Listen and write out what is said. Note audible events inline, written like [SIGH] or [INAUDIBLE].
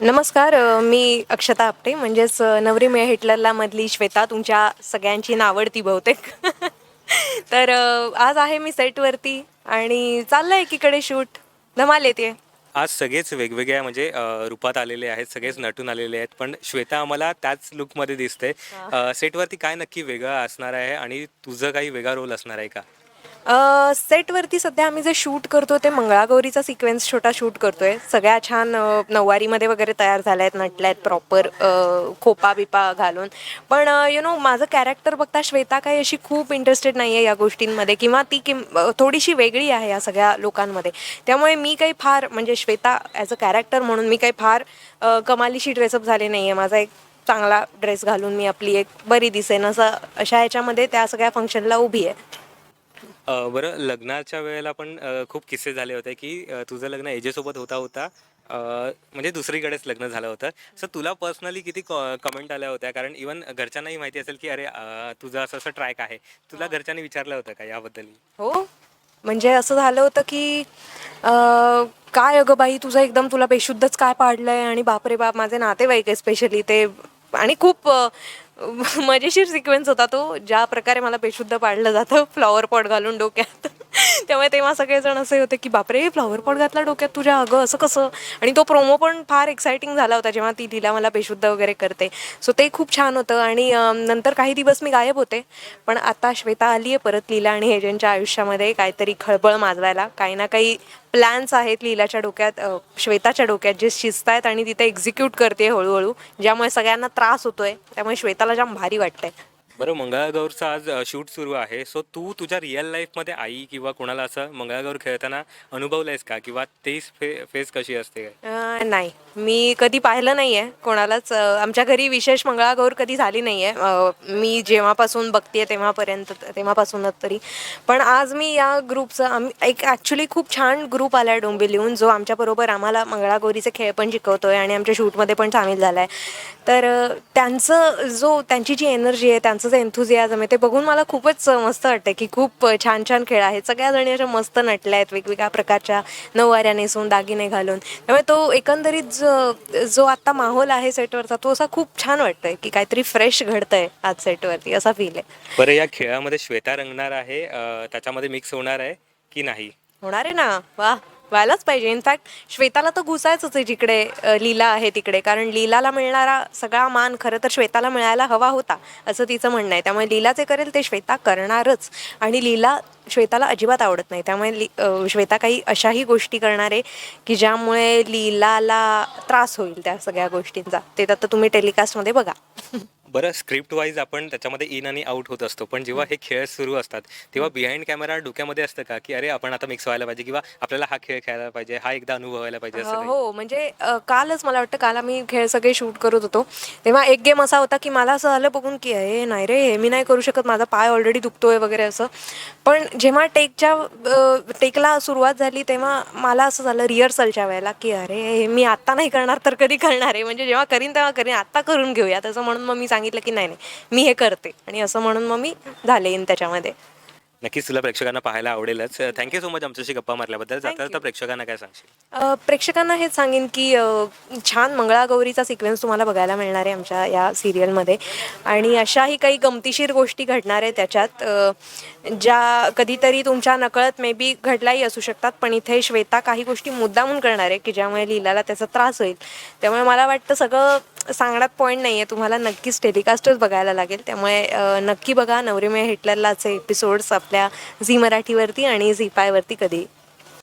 नमस्कार अ, मी अक्षता आपटे म्हणजेच अ, नवरी मिळे हिटलरला मधली श्वेता तुमच्या सगळ्यांची नावडती बहुतेक. [LAUGHS] तर अ, आज आहे मी सेटवरती आणि चाललंय एकीकडे शूट. धमाल येते आज सगळेच वेगवेगळ्या म्हणजे अ, रूपात आलेले आहेत सगळेच नटून आलेले आहेत पण श्वेता आम्हाला त्याच लुकमध्ये दिसते. अ, सेटवरती काय नक्की वेगळं असणार आहे आणि तुझं काही वेगळा रोल असणार आहे का? सेटवरती सध्या आम्ही जे शूट करतो ते मंगळागौरीचा सिक्वेन्स छोटा शूट करतोय. सगळ्या छान नऊवारीमध्ये वगैरे तयार झाल्या आहेत नटल्या आहेत प्रॉपर खोपा बिपा घालून. पण यु नो माझं कॅरेक्टर बघता श्वेता काही अशी खूप इंटरेस्टेड नाही आहे या गोष्टींमध्ये किंवा ती किम थोडीशी वेगळी आहे या सगळ्या लोकांमध्ये. त्यामुळे मी काही फार म्हणजे श्वेता ॲज अ कॅरेक्टर म्हणून मी काही फार कमालीशी ड्रेसअप झाले नाही आहे माझा एक चांगला ड्रेस घालून मी आपली एक बरी दिसेन असं अशा ह्याच्यामध्ये त्या सगळ्या फंक्शनला उभी आहे. अ, बरं लग्नाच्या वेळेला पण अ, खूप किस्से झाले होते की अ, तुझं लग्न एजेसोबत होता होता. अ, म्हणजे दुसरीकडेच लग्न झालं होतं. सो तुला पर्सनली किती कमेंट आल्या होत्या? कारण इवन घरच्यांनाही माहिती असेल की अरे अ, तुझं असं असं ट्रॅक आहे. तुला घरच्यांनी विचारलं होतं का याबद्दल? हो. म्हणजे असं झालं होतं की अं, काय अगं बाई तुझं एकदम तुला बेशुद्धच काय पाडलंय? आणि बापरे बाप माझे नातेवाईक आहे स्पेशली ते आणि खूप [LAUGHS] मजेशीर सिक्वेन्स होता तो ज्या प्रकारे मला बेशुद्ध पाडलं जातं फ्लॉवर पॉट घालून डोक्यात. [LAUGHS] त्यामुळे तेव्हा सगळेजण असे होते की बापरे फ्लॉवर पॉट घातला डोक्यात तुझ्या अगं असं कसं? आणि तो प्रोमो पण फार एक्सायटिंग झाला होता जेव्हा ती लीला मला बेशुद्ध वगैरे करते. सो ते खूप छान होतं आणि नंतर काही दिवस मी गायब होते. पण आता श्वेता आली आहे परत लीला आणि हेजनच्या आयुष्यामध्ये काहीतरी खळबळ माजवायला. काही ना काही प्लॅन्स आहेत लीलाच्या डोक्यात श्वेताच्या डोक्यात जे शिजत आहेत आणि तिथे एक्झिक्यूट करते हळूहळू ज्यामुळे सगळ्यांना त्रास होतोय त्यामुळे श्वेताला जाम भारी वाटतंय. बरं मंगळागौरचा आज शूट सुरू आहे. सो तू तुझ्या रिअल लाईफमध्ये आई किंवा कोणाला असं मंगळागौर खेळताना अनुभवलंयस का? किंवा तेच फे फेस कशी असते? काय अं, नाही. मी कधी पाहिलं नाही आहे कोणालाच. अं, आमच्या घरी विशेष मंगळागौर कधी झाली नाही आहे मी जेव्हापासून बघते तेव्हापर्यंत तेव्हापासूनच तरी. पण आज मी या ग्रुपचं आम्ही एक ॲक्च्युली खूप छान ग्रुप आला आहे डोंबिवलीहून जो आमच्याबरोबर आम्हाला मंगळागौरीचे खेळ पण शिकवतोय आणि आमच्या शूटमध्ये पण सामील झाला आहे तर अं, त्यांचं जो त्यांची जी एनर्जी आहे त्यांचं जे एन्थुझियाझम आहे. ते बघून मला खूपच मस्त वाटतं की खूप छान छान खेळ आहेत. सगळ्या जणी अशा मस्त नटल्या आहेत वेगवेगळ्या प्रकारच्या नऊवाऱ्या नेसून दागिने घालून. त्यामुळे तो एकंदरीत जो जो आत्ता माहोल आहे सेटवरचा तो असा खूप छान वाटतोय की काहीतरी फ्रेश घडतंय आज सेटवरती असा फील आहे. बरं या खेळामध्ये श्वेता रंगणार आहे. त्याच्यामध्ये मिक्स होणार आहे की नाही? होणार आहे ना? वा व्हायलाच पाहिजे. इनफॅक्ट श्वेताला तर घुसायचंच आहे जिकडे अ, लीला आहे तिकडे. कारण लीलाला मिळणारा सगळा मान खरं तर श्वेताला मिळायला हवा होता असं तिचं म्हणणं आहे. त्यामुळे लीला जे करेल ते श्वेता करणारच. आणि लीला श्वेताला अजिबात आवडत नाही. त्यामुळे ली श्वेता काही अशाही गोष्टी करणार आहे की ज्यामुळे लीलाला त्रास होईल त्या सगळ्या गोष्टींचा. ते आता तुम्ही टेलिकास्टमध्ये बघा. बरं स्क्रिप्ट वाईज आपण त्याच्यामध्ये इन आणि आउट होत असतो. पण जेव्हा हे खेळ सुरू असतात तेव्हा बिहाइंड कॅमेरा डोक्यामध्ये असतं का? की अरे आपण आता मिक्स व्हायला पाहिजे किंवा आपल्याला हा खेळ खेळायला पाहिजे हा एकदा अनुभव व्हायला पाहिजे असं काही? हो म्हणजे अ, कालच मला वाटतं काल आम्ही खेळ सगळे शूट करत होतो. तेव्हा एक गेम असा होता की मला असं झालं बघून की हे नाही रे हे मी नाही करू शकत माझा पाय ऑलरेडी दुखतोय वगैरे असं. पण जेव्हा टेकच्या टेकला सुरुवात झाली तेव्हा मला असं झालं रिहर्सलच्या वेळेला की अरे हे मी आत्ता नाही करणार तर कधी करणार आहे? म्हणजे जेव्हा करीन तेव्हा करीन आत्ता करून घेऊया तसं म्हणून मग मी सांगितलं की नाही नाही मी हे करते. आणि असं म्हणून मग मी झाले इन त्याच्यामध्ये. नक्कीच तुला प्रेक्षकांना पाहायला आवडेलच. थँक्यू सो मच आमच्याशी गप्पा मारल्याबद्दल. जाता प्रेक्षकांना काय सांगशील? अ, प्रेक्षकांना हेच सांगेन की अ, छान मंगळागौरीचा सिक्वेन्स तुम्हाला बघायला मिळणार आहे आमच्या या सिरियलमध्ये आणि अशाही काही गमतीशीर गोष्टी घडणार आहे त्याच्यात. अ, ज्या कधीतरी तुमच्या नकळत मे बी घडलाही असू शकतात पण इथे श्वेता काही गोष्टी मुद्दामून करणार आहे की ज्यामुळे लीलाला त्याचा त्रास होईल. त्यामुळे मला वाटतं सगळं सांगण्यात पॉईंट नाही आहे तुम्हाला नक्कीच टेलिकास्टच बघायला लागेल. त्यामुळे अ, नक्की बघा. नवरीमय हिटलरलाचे एपिसोड्स आपल्या झी मराठीवरती आणि झी पायवरती कधी